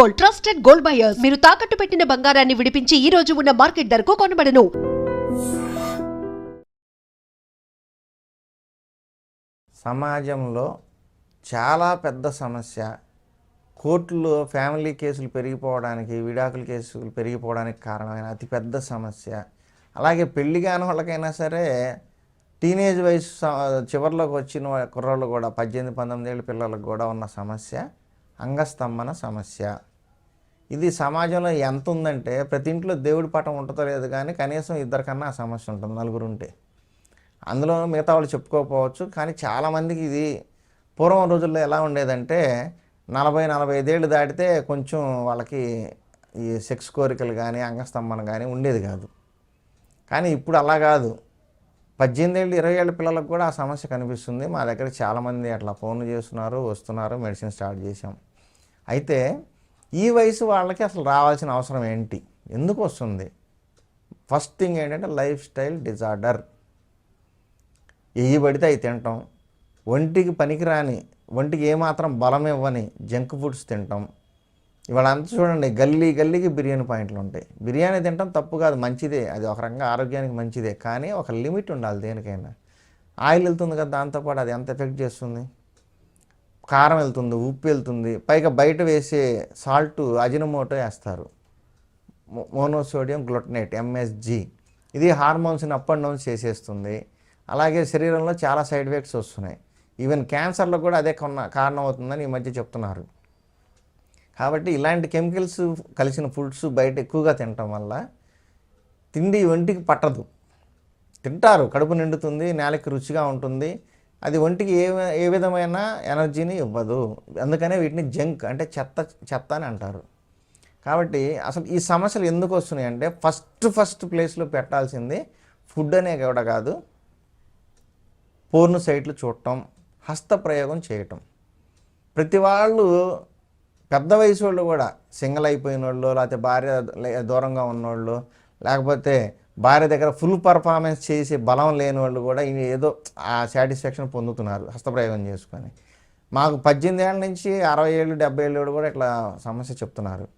Gold trusted gold buyers. మీరు తాకట్టు పెట్టిన బంగారాన్ని విడిపించి ఈ రోజు ఉన్న మార్కెట్ ధరకు కొనబడను. సమాజంలో చాలా పెద్ద సమస్య. కోర్టులో ఫ్యామిలీ కేసులు పెరిగిపోవడానికి విడాకుల కేసులు పెరిగిపోవడానికి కారణమైన అతిపెద్ద సమస్య. అలాగే పెళ్ళి కాని వాళ్ళకైనా సరే టీనేజ్ వయసు చివరిలోకి వచ్చిన వా- కూడా పద్దెనిమిది పంతొమ్మిది ఏళ్ళ పిల్లలకు కూడా ఉన్న సమస్య అంగస్తంభన సమస్య. ఇది సమాజంలో ఎంత ఉందంటే ప్రతి ఇంట్లో దేవుడి పటం ఉంటుందో లేదు కానీ కనీసం ఇద్దరికన్నా ఆ సమస్య ఉంటుంది నలుగురు ఉంటే అందులో మిగతా వాళ్ళు చెప్పుకోకపోవచ్చు కానీ చాలామందికి ఇది పూర్వం రోజుల్లో ఎలా ఉండేదంటే నలభై నలభై ఐదేళ్ళు దాటితే కొంచెం వాళ్ళకి ఈ సెక్స్ కోరికలు కానీ అంగస్తంభన కానీ ఉండేది కాదు. కానీ ఇప్పుడు అలా కాదు. పద్దెనిమిది ఏళ్ళు ఇరవై ఏళ్ళ పిల్లలకు కూడా ఆ సమస్య కనిపిస్తుంది. మా దగ్గర చాలామంది అట్లా ఫోన్లు చేస్తున్నారు వస్తున్నారు మెడిసిన్ స్టార్ట్ చేసాం అయితే ఈ వయసు వాళ్ళకి అసలు రావాల్సిన అవసరం ఏంటి? ఎందుకు వస్తుంది? ఫస్ట్ థింగ్ ఏంటంటే లైఫ్ స్టైల్ డిజార్డర్ ఎయ్యి పడితే అవి తింటాం. ఒంటికి పనికిరాని ఒంటికి ఏమాత్రం బలం ఇవ్వని జంక్ ఫుడ్స్ తింటాం. ఇవాళ అంతా చూడండి గల్లీ గల్లీకి బిర్యానీ పాయింట్లు ఉంటాయి. బిర్యానీ తింటాం తప్పు కాదు మంచిదే. అది ఒక రకంగా ఆరోగ్యానికి మంచిదే. కానీ ఒక లిమిట్ ఉండాలి దేనికైనా. ఆయిల్ వెళ్తుంది కదా దాంతోపాటు అది ఎంత ఎఫెక్ట్ చేస్తుంది? కారం వెళ్తుంది ఉప్పు వెళ్తుంది. పైగా బయట వేసే సాల్ట్ అజినమోటో వేస్తారు. మోనోసోడియం గ్లూటనేట్ ఎంఎస్జి ఇది హార్మోన్స్ని అప్ అండ్ డౌన్ చేసేస్తుంది. అలాగే శరీరంలో చాలా సైడ్ ఎఫెక్ట్స్ వస్తున్నాయి. ఈవెన్ క్యాన్సర్లో కూడా అదే కొన్న కారణం అవుతుందని ఈ మధ్య చెప్తున్నారు. కాబట్టి ఇలాంటి కెమికల్స్ కలిసిన ఫుడ్స్ బయట ఎక్కువగా తినటం వల్ల తిండి ఒంటికి పట్టదు. తింటారు కడుపు నిండుతుంది నేలకి రుచిగా ఉంటుంది. అది ఒంటికి ఏ ఏ విధమైన ఎనర్జీని ఇవ్వదు. అందుకనే వీటిని జంక్ అంటే చెత్త చెత్త అని అంటారు. కాబట్టి అసలు ఈ సమస్యలు ఎందుకు వస్తున్నాయి అంటే ఫస్ట్ ఫస్ట్ ప్లేస్లో పెట్టాల్సింది ఫుడ్ అనే కూడా కాదు పూర్ణ సైట్లు చూడటం హస్తప్రయోగం చేయటం. ప్రతి వాళ్ళు పెద్ద వయసు వాళ్ళు కూడా సింగిల్ అయిపోయిన వాళ్ళు లేకపోతే భార్య లే- దూరంగా ఉన్నోళ్ళు లేకపోతే భార్య దగ్గర ఫుల్ పర్ఫార్మెన్స్ చేసే బలం లేని వాళ్ళు కూడా ఇవి ఏదో ఆ సాటిస్ఫాక్షన్ పొందుతున్నారు హస్తప్రయోగం చేసుకొని. మాకు పద్దెనిమిది ఏళ్ళ నుంచి అరవై ఏళ్ళు డెబ్బై ఏళ్ళు కూడా ఇట్లా సమస్య చెప్తున్నారు.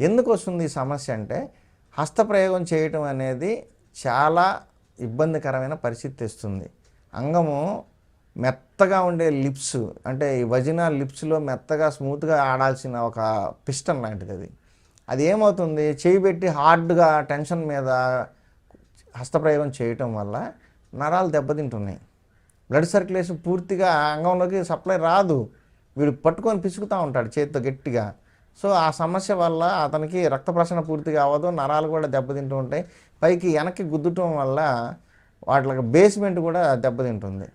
ఎందుకు వస్తుంది ఈ సమస్య అంటే హస్తప్రయోగం చేయటం అనేది చాలా ఇబ్బందికరమైన పరిస్థితి తెస్తుంది. అంగము మెత్తగా ఉండే లిప్స్ అంటే ఈ వజినా లిప్స్లో మెత్తగా స్మూత్గా ఆడాల్సిన ఒక పిస్టన్ లాంటిది అది. అది ఏమవుతుంది? చేయి పెట్టి హార్డ్గా టెన్షన్ మీద హస్తప్రయోగం చేయటం వల్ల నరాలు దెబ్బతింటున్నాయి. బ్లడ్ సర్క్యులేషన్ పూర్తిగా అంగంలోకి సప్లై రాదు. వీడు పట్టుకొని పిసుకుతూ ఉంటాడు చేతితో గట్టిగా. సో ఆ సమస్య వల్ల అతనికి రక్త ప్రసరణ పూర్తిగా అవ్వదు నరాలు కూడా దెబ్బతింటూ ఉంటాయి. పైకి వెనక్కి గుద్దటం వల్ల వాటికి బేస్మెంట్ కూడా దెబ్బతింటుంది.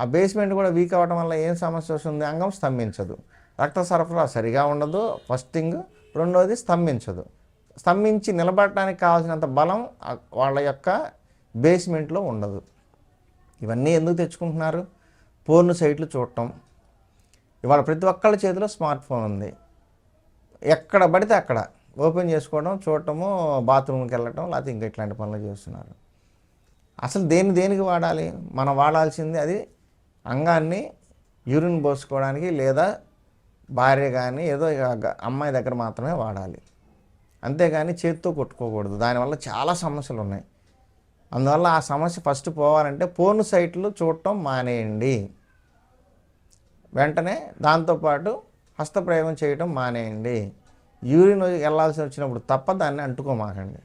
ఆ బేస్మెంట్ కూడా వీక్ అవ్వడం వల్ల ఏం సమస్య వస్తుంది? అంగం స్తంభించదు. రక్త సరఫరా సరిగా ఉండదు. ఫస్ట్ థింగ్ రెండోది స్తంభించదు. స్తంభించి నిలబడటానికి కావాల్సినంత బలం వాళ్ళ యొక్క బేస్మెంట్లో ఉండదు. ఇవన్నీ ఎందుకు తెచ్చుకుంటున్నారు? పోర్ను సైట్లు చూడటం. ఇవాళ ప్రతి ఒక్కళ్ళ చేతిలో స్మార్ట్ ఫోన్ ఉంది. ఎక్కడ పడితే అక్కడ ఓపెన్ చేసుకోవడం చూడటము బాత్రూమ్కి వెళ్ళటం లేకపోతే ఇంకా ఇట్లాంటి పనులు చేస్తున్నారు. అసలు దేని దేనికి వాడాలి? మనం వాడాల్సింది అది అంగాన్ని యూరిన్ పోసుకోవడానికి లేదా భార్య కానీ ఏదో ఇక అమ్మాయి దగ్గర మాత్రమే వాడాలి. అంతేగాని చేత్తో కొట్టుకోకూడదు. దానివల్ల చాలా సమస్యలు ఉన్నాయి అందువల్ల ఆ సమస్య ఫస్ట్ పోవాలంటే పోర్న్ సైట్లు చూడటం మానేయండి. వెంటనే దాంతోపాటు హస్తప్రయోగం చేయటం మానేయండి. యూరిన్ వెళ్ళాల్సి వచ్చినప్పుడు తప్ప దాన్ని అంటుకోమాకండి.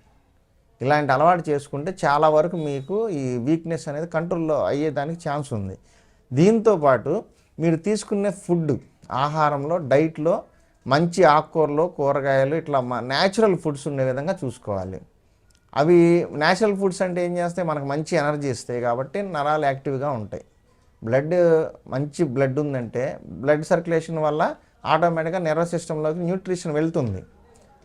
ఇలాంటి అలవాటు చేసుకుంటే చాలా వరకు మీకు ఈ వీక్నెస్ అనేది కంట్రోల్లో అయ్యేదానికి ఛాన్స్ ఉంది. దీంతో పాటు మీరు తీసుకునే ఫుడ్ ఆహారంలో డైట్లో మంచి ఆకుకూరలు కూరగాయలు ఇట్లా న్యాచురల్ ఫుడ్స్ ఉండే విధంగా చూసుకోవాలి. అవి న్యాచురల్ ఫుడ్స్ అంటే ఏం చేస్తాయి మనకు మంచి ఎనర్జీ ఇస్తాయి కాబట్టి నరాలు యాక్టివ్గా ఉంటాయి. బ్లడ్ మంచి బ్లడ్ ఉందంటే బ్లడ్ సర్క్యులేషన్ వల్ల ఆటోమేటిక్గా నర్వస్ సిస్టంలోకి న్యూట్రిషన్ వెళ్తుంది.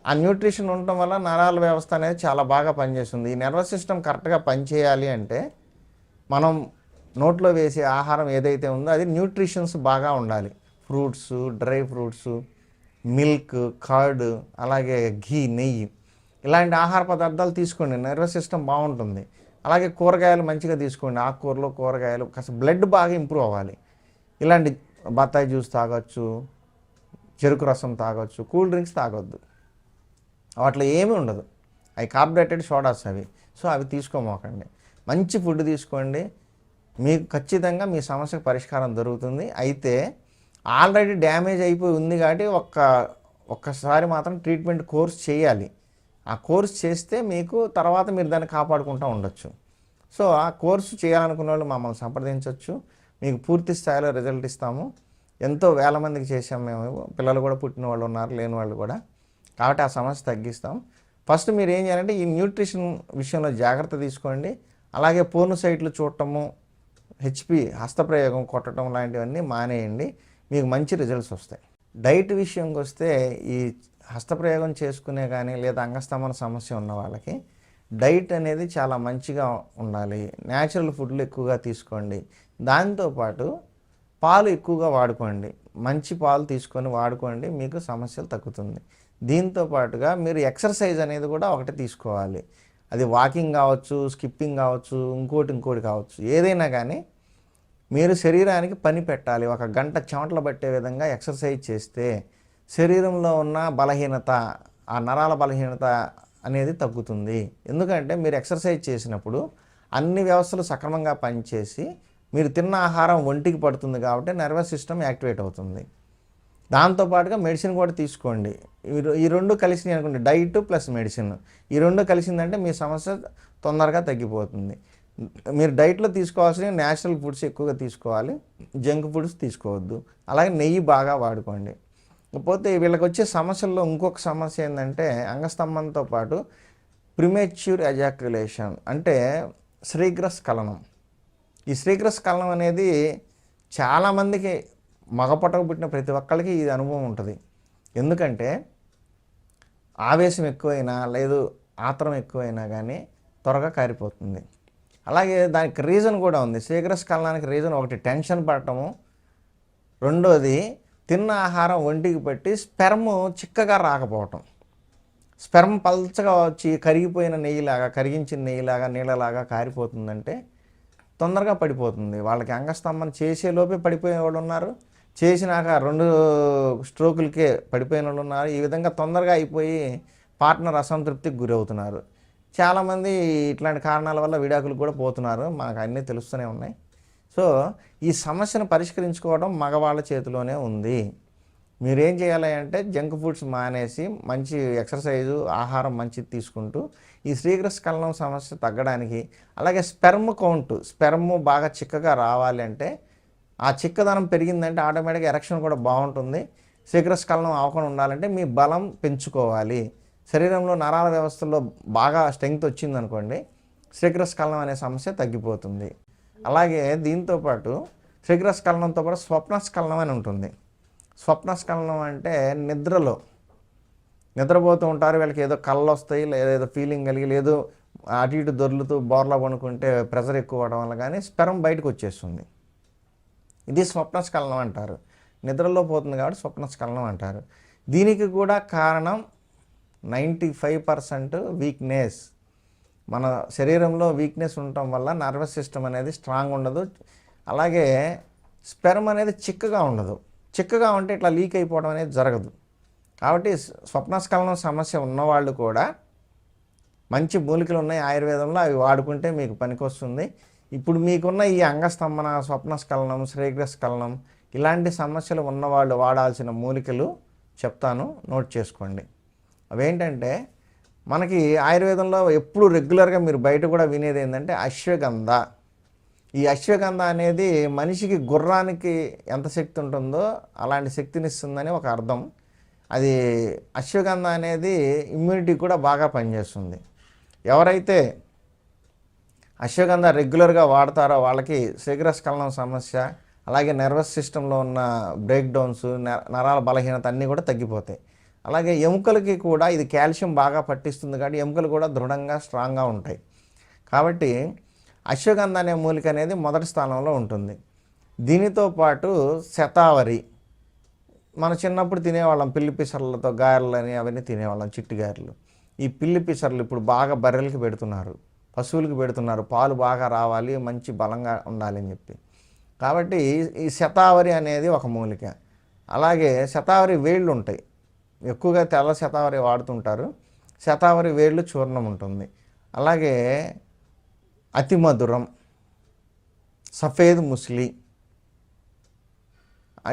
ఆ న్యూట్రిషన్ ఉండటం వల్ల నరాల వ్యవస్థ అనేది చాలా బాగా పనిచేస్తుంది. ఈ నర్వస్ సిస్టమ్ కరెక్ట్గా పనిచేయాలి అంటే మనం నోట్లో వేసే ఆహారం ఏదైతే ఉందో అది న్యూట్రిషన్స్ బాగా ఉండాలి. Fruits dry fruits milk curd అలాగే ఘీ నెయ్యి. ఇలాంటి ఆహార పదార్థాలు తీసుకోండి. నర్వస్ సిస్టమ్ బాగుంటుంది. అలాగే కూరగాయలు మంచిగా తీసుకోండి. ఆకుకూరలు కూరగాయలు కాస్త బ్లడ్ బాగా ఇంప్రూవ్ అవ్వాలి. ఇలాంటి బత్తాయి జ్యూస్ తాగొచ్చు చెరుకు రసం తాగొచ్చు కూల్ డ్రింక్స్ తాగొద్దు. వాటిలో ఏమీ ఉండదు. అవి కార్బోహైడ్రేటెడ్ సోడాస్ అవి. సో అవి తీసుకోమోకండి. మంచి ఫుడ్ తీసుకోండి. మీకు ఖచ్చితంగా మీ సమస్యకు పరిష్కారం దొరుకుతుంది. అయితే ఆల్రెడీ డ్యామేజ్ అయిపోయి ఉంది కాబట్టి ఒక్క ఒక్కసారి మాత్రం ట్రీట్మెంట్ కోర్స్ చేయాలి. ఆ కోర్స్ చేస్తే మీకు తర్వాత మీరు దాన్ని కాపాడుకుంటూ ఉండొచ్చు. సో ఆ కోర్సు చేయాలనుకున్న వాళ్ళు మమ్మల్ని సంప్రదించవచ్చు మీకు పూర్తి స్థాయిలో రిజల్ట్ ఇస్తాము. ఎంతో వేల మందికి చేసాం మేము. పిల్లలు కూడా పుట్టిన వాళ్ళు ఉన్నారు లేని వాళ్ళు కూడా. కాబట్టి ఆ సమస్య తగ్గిస్తాం. ఫస్ట్ మీరు ఏం చేయాలంటే ఈ న్యూట్రిషన్ విషయంలో జాగ్రత్త తీసుకోండి. అలాగే పోర్ను సైట్లు చూడటము హెచ్పి హస్తప్రయోగం కొట్టడం లాంటివన్నీ మానేయండి. మీకు మంచి రిజల్ట్స్ వస్తాయి. డైట్ విషయంకి వస్తే ఈ హస్తప్రయోగం చేసుకునే కానీ లేదా అంగస్తమన సమస్య ఉన్న వాళ్ళకి డైట్ అనేది చాలా మంచిగా ఉండాలి. న్యాచురల్ ఫుడ్లు ఎక్కువగా తీసుకోండి. దాంతోపాటు పాలు ఎక్కువగా వాడుకోండి. మంచి పాలు తీసుకొని వాడుకోండి మీకు సమస్యలు తగ్గుతుంది. దీంతో పాటుగా మీరు ఎక్సర్సైజ్ అనేది కూడా ఒకటి తీసుకోవాలి. అది వాకింగ్ కావచ్చు స్కిప్పింగ్ కావచ్చు ఇంకోటి ఇంకోటి కావచ్చు. ఏదైనా కానీ మీరు శరీరానికి పని పెట్టాలి. ఒక గంట చెమటలు పట్టే విధంగా ఎక్సర్సైజ్ చేస్తే శరీరంలో ఉన్న బలహీనత ఆ నరాల బలహీనత అనేది తగ్గుతుంది. ఎందుకంటే మీరు ఎక్సర్సైజ్ చేసినప్పుడు అన్ని వ్యవస్థలు సక్రమంగా పనిచేసి మీరు తిన్న ఆహారం ఒంటికి పడుతుంది కాబట్టి నర్వస్ సిస్టమ్ యాక్టివేట్ అవుతుంది. దాంతోపాటుగా మెడిసిన్ కూడా తీసుకోండి. ఈ ఈ రెండు కలిసినాయి అనుకోండి డైట్ ప్లస్ మెడిసిన్. ఈ రెండు కలిసిందంటే మీ సమస్య తొందరగా తగ్గిపోతుంది. మీరు డైట్లో తీసుకోవాల్సిన న్యాచురల్ ఫుడ్స్ ఎక్కువగా తీసుకోవాలి. జంక్ ఫుడ్స్ తీసుకోవద్దు. అలాగే నెయ్యి బాగా వాడుకోండి. పోతే వీళ్ళకి వచ్చే సమస్యల్లో ఇంకొక సమస్య ఏంటంటే అంగస్తంభంతో పాటు ప్రిమేచ్యూర్ ఎజాక్యులేషన్ అంటే శ్రీగ్రస్ఖలనం. ఈ శ్రీగ్రస్ఖలనం అనేది చాలామందికి మగపటకు పుట్టిన ప్రతి ఒక్కరికి ఇది అనుభవం ఉంటుంది. ఎందుకంటే ఆవేశం ఎక్కువైనా లేదు ఆత్రం ఎక్కువైనా కానీ త్వరగా కారిపోతుంది. అలాగే దానికి రీజన్ కూడా ఉంది. శీఘ్రస్ఖలనానికి రీజన్ ఒకటి టెన్షన్ పడటము. రెండోది తిన్న ఆహారం ఒంటికి పెట్టి స్పెర్మ్ చిక్కగా రాకపోవటం. స్పెర్మ్ పల్చగా వచ్చి కరిగిపోయిన నెయ్యిలాగా కరిగించిన నెయ్యిలాగా నీళ్ళలాగా కారిపోతుందంటే తొందరగా పడిపోతుంది. వాళ్ళకి అంగస్తంభన చేసేలోపే పడిపోయే వాళ్ళు ఉన్నారు. చేసినాక రెండు స్ట్రోకులకే పడిపోయిన వాళ్ళు ఉన్నారు. ఈ విధంగా తొందరగా అయిపోయి పార్ట్నర్ అసంతృప్తికి గురవుతున్నారు. చాలామంది ఇట్లాంటి కారణాల వల్ల విడాకులు కూడా పోతున్నారు. మాకు అన్నీ తెలుస్తూనే ఉన్నాయి. సో ఈ సమస్యను పరిష్కరించుకోవడం మగవాళ్ళ చేతిలోనే ఉంది. మీరేం చేయాలి అంటే జంక్ ఫుడ్స్ మానేసి మంచి ఎక్సర్సైజు ఆహారం మంచిది తీసుకుంటూ ఈ శ్రీగ్రస్కలనం సమస్య తగ్గడానికి అలాగే స్పెర్మ్ కౌంట్ స్పెర్మ్ బాగా చిక్కగా రావాలి అంటే ఆ చిక్కదనం పెరిగిందంటే ఆటోమేటిక్గా ఎరక్షన్ కూడా బాగుంటుంది. శీఘ్రస్ఖలనం అవ్వకుండా ఉండాలంటే మీ బలం పెంచుకోవాలి. శరీరంలో నరాల వ్యవస్థలో బాగా స్ట్రెంగ్త్ వచ్చిందనుకోండి శీఘ్రస్ఖలనం అనే సమస్య తగ్గిపోతుంది. అలాగే దీంతో పాటు శీఘ్రస్ఖలనంతో పాటు స్వప్నస్ఖలనం అని ఉంటుంది. స్వప్నస్ఖలనం అంటే నిద్రలో. నిద్రపోతూ ఉంటారు వీళ్ళకి ఏదో కళ్ళు వస్తాయి లేదా ఏదో ఫీలింగ్ కలిగి లేదు అటు ఇటు దొర్లుతూ బోర్లా పనుకుంటే ప్రెషర్ ఎక్కువ అవడం వల్ల కానీ స్పెరం బయటకు వచ్చేస్తుంది. ఇది స్వప్నస్ఖలనం అంటారు. నిద్రలో పోతుంది కాబట్టి స్వప్నస్ఖలనం అంటారు. దీనికి కూడా కారణం నైంటీ ఫైవ్ పర్సెంట్ వీక్నెస్. మన శరీరంలో వీక్నెస్ ఉండటం వల్ల నర్వస్ సిస్టమ్ అనేది స్ట్రాంగ్ ఉండదు. అలాగే స్పెర్మ్ అనేది చిక్కగా ఉండదు. చిక్కగా ఉంటే ఇట్లా లీక్ అయిపోవడం అనేది జరగదు. కాబట్టి స్వప్నస్ఖలనం సమస్య ఉన్నవాళ్ళు కూడా మంచి మూలికలు ఉన్నాయి ఆయుర్వేదంలో అవి వాడుకుంటే మీకు పనికొస్తుంది. ఇప్పుడు మీకున్న ఈ అంగస్తంభన స్వప్నస్ఖలనం శ్రీగ్రస్ఖలనం ఇలాంటి సమస్యలు ఉన్నవాళ్ళు వాడాల్సిన మూలికలు చెప్తాను. నోట్ చేసుకోండి. అవేంటంటే మనకి ఆయుర్వేదంలో ఎప్పుడు రెగ్యులర్గా మీరు బయట కూడా వినేది ఏంటంటే అశ్వగంధ. ఈ అశ్వగంధ అనేది మనిషికి గుర్రానికి ఎంత శక్తి ఉంటుందో అలాంటి శక్తిని ఇస్తుందని ఒక అర్థం. అది అశ్వగంధ అనేది ఇమ్యూనిటీ కూడా బాగా పనిచేస్తుంది. ఎవరైతే అశ్వగంధ రెగ్యులర్గా వాడతారో వాళ్ళకి శీఘ్రస్ఖలనం సమస్య అలాగే నర్వస్ సిస్టంలో ఉన్న బ్రేక్ డౌన్స్ నరాల బలహీనత అన్నీ కూడా తగ్గిపోతాయి. అలాగే ఎముకలకి కూడా ఇది కాల్షియం బాగా పట్టిస్తుంది కాబట్టి ఎముకలు కూడా దృఢంగా స్ట్రాంగ్గా ఉంటాయి. కాబట్టి అశ్వగంధ అనే మూలిక అనేది మొదటి స్థానంలో ఉంటుంది. దీనితో పాటు శతావరి. మన చిన్నప్పుడు తినేవాళ్ళం పిల్లి పిసర్లతో గారెలని అవన్నీ తినేవాళ్ళం చిట్టి గారెలు. ఈ పిల్లి పిసర్లు ఇప్పుడు బాగా బర్రెలకి పెడుతున్నారు పశువులకు పెడుతున్నారు పాలు బాగా రావాలి మంచి బలంగా ఉండాలి అని చెప్పి. కాబట్టి ఈ శతావరి అనేది ఒక మూలిక. అలాగే శతావరి వేళ్ళు ఉంటాయి. ఎక్కువగా తెల్ల శతావరి వాడుతుంటారు. శతావరి వేళ్ళు చూర్ణం ఉంటుంది. అలాగే అతి మధురం సఫేద్ ముస్లి.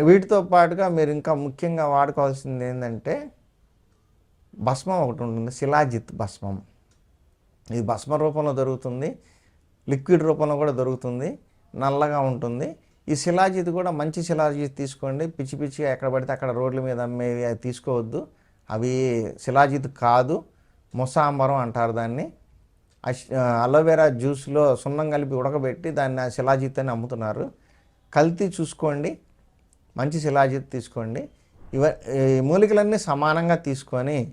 వీటితో పాటుగా మీరు ఇంకా ముఖ్యంగా వాడుకోవాల్సింది ఏంటంటే భస్మం ఒకటి ఉంటుంది శిలాజిత్ భస్మం. ఇది భస్మ రూపంలో దొరుకుతుంది లిక్విడ్ రూపంలో కూడా దొరుకుతుంది నల్లగా ఉంటుంది. ఈ శిలాజిత్ కూడా మంచి శిలాజిత్ తీసుకోండి. పిచ్చి పిచ్చిగా ఎక్కడ పడితే అక్కడ రోడ్ల మీద అమ్మేవి అవి తీసుకోవద్దు. అవి శిలాజిత్ కాదు. ముసాంబరం అంటారు దాన్ని. అష్- అలోవెరా జ్యూస్లో సున్నం కలిపి ఉడకబెట్టి దాన్ని ఆ శిలాజిత్ అని అమ్ముతున్నారు. కల్తీ చూసుకోండి. మంచి శిలాజిత్ తీసుకోండి. ఇవ ఈ మూలికలన్నీ సమానంగా తీసుకొని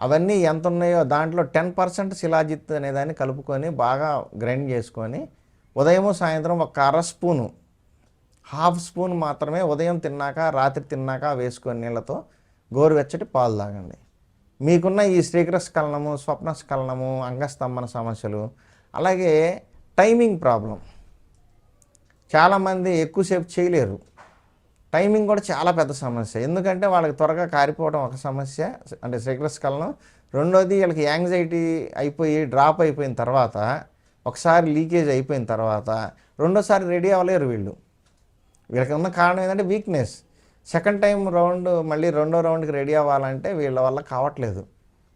అవన్నీ ఎంత ఉన్నాయో దాంట్లో టెన్ పర్సెంట్ శిలాజిత్ అనేదాన్ని కలుపుకొని బాగా గ్రైండ్ చేసుకొని ఉదయము సాయంత్రం ఒక అర స్పూను హాఫ్ స్పూన్ మాత్రమే ఉదయం తిన్నాక రాత్రి తిన్నాక వేసుకొని నీళ్ళతో గోరువెచ్చటి పాలు తాగండి. మీకున్న ఈ శ్రీకరస్ఖలనము స్వప్నస్ఖలనము అంగస్తంభన సమస్యలు అలాగే టైమింగ్ ప్రాబ్లం. చాలామంది ఎక్కువసేపు చేయలేరు. టైమింగ్ కూడా చాలా పెద్ద సమస్య. ఎందుకంటే వాళ్ళకి త్వరగా కారిపోవడం ఒక సమస్య. అంటే శీఘ్రస్కలనం రెండోది వీళ్ళకి యాంగ్జైటీ అయిపోయి డ్రాప్ అయిపోయిన తర్వాత ఒకసారి లీకేజ్ అయిపోయిన తర్వాత రెండోసారి రెడీ అవ్వలేరు వీళ్ళు. వీళ్ళకి ఉన్న కారణం ఏంటంటే వీక్నెస్ సెకండ్ టైం రౌండ్ మళ్ళీ రెండో రౌండ్కి రెడీ అవ్వాలంటే వీళ్ళ వల్ల కావట్లేదు.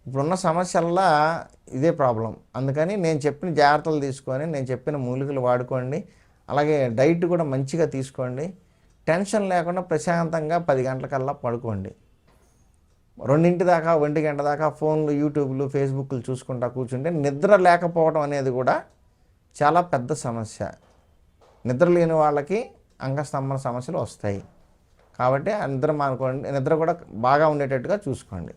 ఇప్పుడున్న సమస్యల్లా ఇదే ప్రాబ్లం అందుకని నేను చెప్పిన జాగ్రత్తలు తీసుకొని నేను చెప్పిన మూలికలు వాడుకోండి. అలాగే డైట్ కూడా మంచిగా తీసుకోండి. టెన్షన్ లేకుండా ప్రశాంతంగా పది గంటలకల్లా పడుకోండి. రెండింటి దాకా ఒంటి గంట దాకా ఫోన్లు యూట్యూబ్లు ఫేస్బుక్లు చూసుకుంటా కూర్చుంటే నిద్ర లేకపోవడం అనేది కూడా చాలా పెద్ద సమస్య. నిద్ర లేని వాళ్ళకి అంగస్తంభన సమస్యలు వస్తాయి. కాబట్టి నిద్ర మానుకోండి నిద్ర కూడా బాగా ఉండేటట్టుగా చూసుకోండి.